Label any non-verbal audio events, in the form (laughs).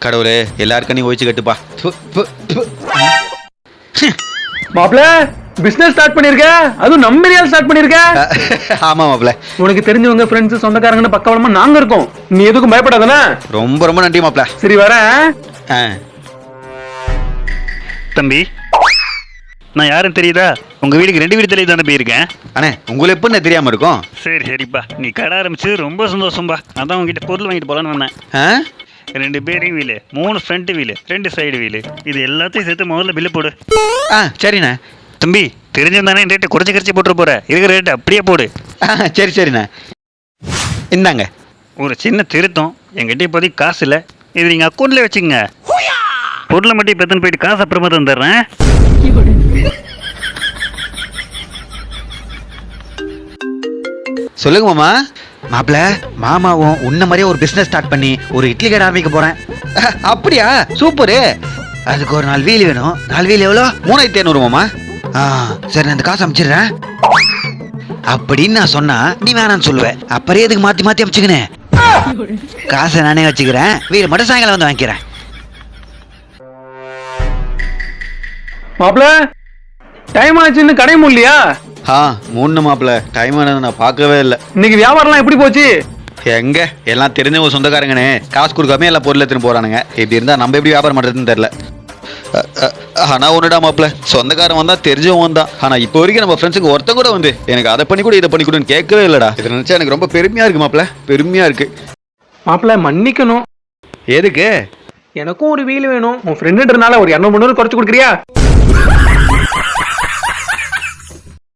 கடவுளே எல்லாருக்கும் நீ ஒழிச்சு கட்டுப்பா. து, து, து. மாப்பிள பிசினஸ் ஸ்டார்ட் பண்ணிருக்க? அதுவும் நம்ம ஏரியால ஸ்டார்ட் பண்ணிருக்க? (laughs) ஆமா மாப்ள உனக்கு தெரிஞ்சவங்க ஃப்ரெண்ட்ஸ் சொந்தக்காரங்கன்னு பக்கவளமா நாங்க இருக்கோம். நீ எதுக்கும் பயப்படாதானே ரொம்ப ரொம்ப நன்றி மாப்ள சரி வரேன் ஆ. தம்பி நான் யாரும் தெரியுதா? உங்க வீட்டுக்கு ரெண்டு வீடு தெளிவு தானே போயிருக்கேன் அண்ணே உங்களுக்கு எப்போ தெரியாம இருக்கும்? சரி சரிப்பா. நீ கடை ஆரம்பிச்சு ரொம்ப சந்தோஷம்பா. அதான் உங்ககிட்ட பொருள் வாங்கிட்டு போலான்னு வந்தேன். ஆ? ரெண்டு பேரையும் வீலு மூணு ஃப்ரண்ட் வீலு ரெண்டு சைடு வீலு. இது எல்லாத்தையும் சேர்த்து முதல்ல பில்லு போடு. ஆ சரிண்ணே. தம்பி தெரிஞ்சிருந்தானே ரேட்டை குறைச்சி குறைச்சி போட்டுற போற. இருக்கிற ரேட்டு அப்படியே போடு. ஆ சரி சரிண்ணே. இந்தாங்க. ஒரு சின்ன திருத்தம். என்கிட்ட இப்போதைக்கு காசு இல்லை. இது நீங்கள் அக்கௌண்ட்லேயே வச்சுக்கோங்க. பொருளை மட்டும் இப்போ போயிட்டு காசு அப்புறமா தந்துடுறேன். சொல்லுங்க மாமா. மாப்ள மாமாவும் உன்ன மாதிரியே ஒரு பிஸ்னஸ் ஸ்டார்ட் பண்ணி ஒரு இட்லி கடை ஆரம்பிக்க போறேன். அப்படியா? சூப்பரு. அதுக்கு ஒரு நாலு வீல் வேணும். நாலு வீல் எவ்வளோ? மூணாயிரத்தி ஐநூறு மாமா. ஆ சரி நான் இந்த காசு அமைச்சிடுறேன். அப்படின்னு நான் சொன்னா நீ வேணாம்னு சொல்லுவேன் அப்புறம் எதுக்கு மாத்தி மாத்தி அமைச்சுக்கினே? காசை நானே வச்சுக்கிறேன். வீடு மட்டும் சாயங்காலம் வந்து வாங்கிக்கிறேன். மாப்பிள டைம் ஆச்சுன்னு கடை முடியலையா ஆ மூணு மாப்பிள. டைம் ஆனது நான் பார்க்கவே இல்லை. இன்னைக்கு வியாபாரம்லாம் எப்படி போச்சு? எங்க? எல்லாம் தெரிஞ்சவங்க சொந்தக்காரங்கனே. காசு கொடுக்காம எல்லா பொருள் எடுத்துன்னு போறானுங்க. இப்படி இருந்தா நம்ம எப்படி வியாபாரம் பண்றதுன்னு தெரியல. ஆனா ஒண்ணுடா மாப்ள சொந்தக்காரன் வந்தா தெரிஞ்சவன் வந்தான். ஆனா இப்போ வரைக்கும் நம்ம ஃப்ரெண்ட்ஸுக்கு ஒருத்தன் கூட வந்து எனக்கு அதை பண்ணி கூட இதை பண்ணி கொடுன்னு கேட்கவே இல்லடா. இதை நினைச்சா எனக்கு ரொம்ப பெருமையா இருக்கு மாப்ள பெருமையா இருக்கு. மாப்பிள மன்னிக்கணும். எதுக்கு? எனக்கும் ஒரு வீல் வேணும். உன் ஃப்ரெண்டுன்றனால ஒரு இரநூறு முந்நூறு குறைச்சு கொடுக்குறியா?